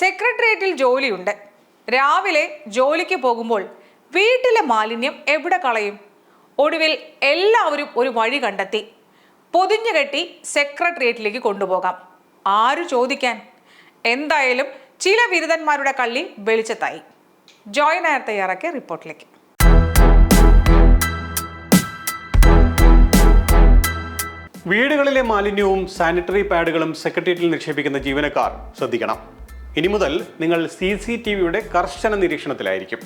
സെക്രട്ടേറിയറ്റിൽ ജോലിയുണ്ട്. രാവിലെ ജോലിക്ക് പോകുമ്പോൾ വീട്ടിലെ മാലിന്യം എവിടെ കളയും? ഒടുവിൽ എല്ലാവരും ഒരു വഴി കണ്ടെത്തി. പൊതിഞ്ഞു കെട്ടി സെക്രട്ടേറിയറ്റിലേക്ക് കൊണ്ടുപോകാം. ആരു ചോദിക്കാൻ? എന്തായാലും ചില ബിരുദന്മാരുടെ കള്ളി വെളിച്ചത്തായി. ജോയിൻ നായർ തയ്യാറാക്കിയ റിപ്പോർട്ടിലേക്ക്. വീടുകളിലെ മാലിന്യവും സാനിറ്ററി പാഡുകളും സെക്രട്ടേറിയറ്റിൽ നിക്ഷേപിക്കുന്ന ജീവനക്കാർ ശ്രദ്ധിക്കണം. ഇനി മുതൽ നിങ്ങൾ സി സി ടി വിയുടെ കർശന നിരീക്ഷണത്തിലായിരിക്കും.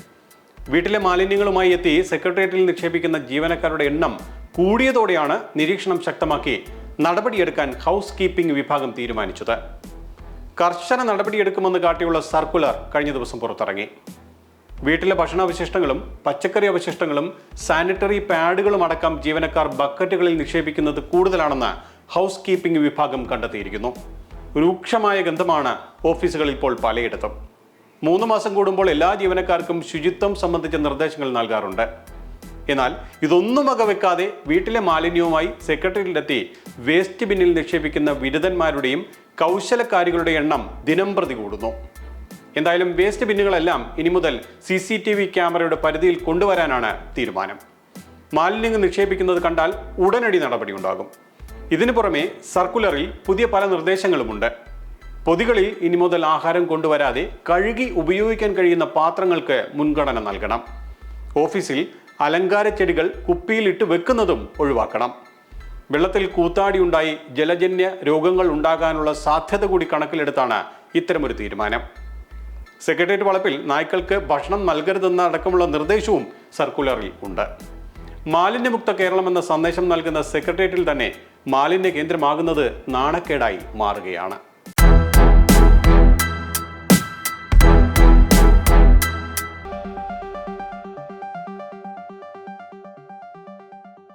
വീട്ടിലെ മാലിന്യങ്ങളുമായി എത്തി സെക്രട്ടേറിയറ്റിൽ നിക്ഷേപിക്കുന്ന ജീവനക്കാരുടെ എണ്ണം കൂടിയതോടെയാണ് നിരീക്ഷണം ശക്തമാക്കി നടപടിയെടുക്കാൻ ഹൗസ് കീപ്പിംഗ് വിഭാഗം തീരുമാനിച്ചത്. കർശന നടപടിയെടുക്കുമെന്ന് കാട്ടിയുള്ള സർക്കുലർ കഴിഞ്ഞ ദിവസം പുറത്തിറങ്ങി. വീട്ടിലെ ഭക്ഷണാവശിഷ്ടങ്ങളും പച്ചക്കറി അവശിഷ്ടങ്ങളും സാനിറ്ററി പാഡുകളും അടക്കം ജീവനക്കാർ ബക്കറ്റുകളിൽ നിക്ഷേപിക്കുന്നത് കൂടുതലാണെന്ന് ഹൗസ് കീപ്പിംഗ് വിഭാഗം കണ്ടെത്തിയിരിക്കുന്നു. രൂക്ഷമായ ഗന്ധമാണ് ഓഫീസുകളിൽ ഇപ്പോൾ പലയിടത്തും. മൂന്ന് മാസം കൂടുമ്പോൾ എല്ലാ ജീവനക്കാർക്കും ശുചിത്വം സംബന്ധിച്ച നിർദ്ദേശങ്ങൾ നൽകാറുണ്ട്. എന്നാൽ ഇതൊന്നും വകവെക്കാതെ വീട്ടിലെ മാലിന്യവുമായി സെക്രട്ടറിയിലെത്തി വേസ്റ്റ് ബിന്നിൽ നിക്ഷേപിക്കുന്ന ബിരുദന്മാരുടെയും കൗശലക്കാരികളുടെ എണ്ണം ദിനം പ്രതി കൂടുന്നു. എന്തായാലും വേസ്റ്റ് ബിന്നുകളെല്ലാം ഇനി മുതൽ സി സി ടി വി ക്യാമറയുടെ പരിധിയിൽ കൊണ്ടുവരാനാണ് തീരുമാനം. മാലിന്യങ്ങൾ നിക്ഷേപിക്കുന്നത് കണ്ടാൽ ഉടനടി നടപടിയുണ്ടാകും. ഇതിനു പുറമെ സർക്കുലറിൽ പുതിയ പല നിർദ്ദേശങ്ങളുമുണ്ട്. പൊതികളിൽ ഇനി മുതൽ ആഹാരം കൊണ്ടുവരാതെ കഴുകി ഉപയോഗിക്കാൻ കഴിയുന്ന പാത്രങ്ങൾക്ക് മുൻഗണന നൽകണം. ഓഫീസിൽ അലങ്കാര ചെടികൾ കുപ്പിയിലിട്ട് വെക്കുന്നതും ഒഴിവാക്കണം. വെള്ളത്തിൽ കൂത്താടിയുണ്ടായി ജലജന്യ രോഗങ്ങൾ ഉണ്ടാകാനുള്ള സാധ്യത കൂടി കണക്കിലെടുത്താണ് ഇത്തരമൊരു തീരുമാനം. സെക്രട്ടേറിയറ്റ് വളപ്പിൽ നായ്ക്കൾക്ക് ഭക്ഷണം നൽകരുതെന്ന അടക്കമുള്ള നിർദ്ദേശവും സർക്കുലറിൽ ഉണ്ട്. മാലിന്യമുക്ത കേരളം എന്ന സന്ദേശം നൽകുന്ന സെക്രട്ടേറിയറ്റിൽ തന്നെ മാലിന്യ കേന്ദ്രമാകുന്നത് നാണക്കേടായി മാറുകയാണ്.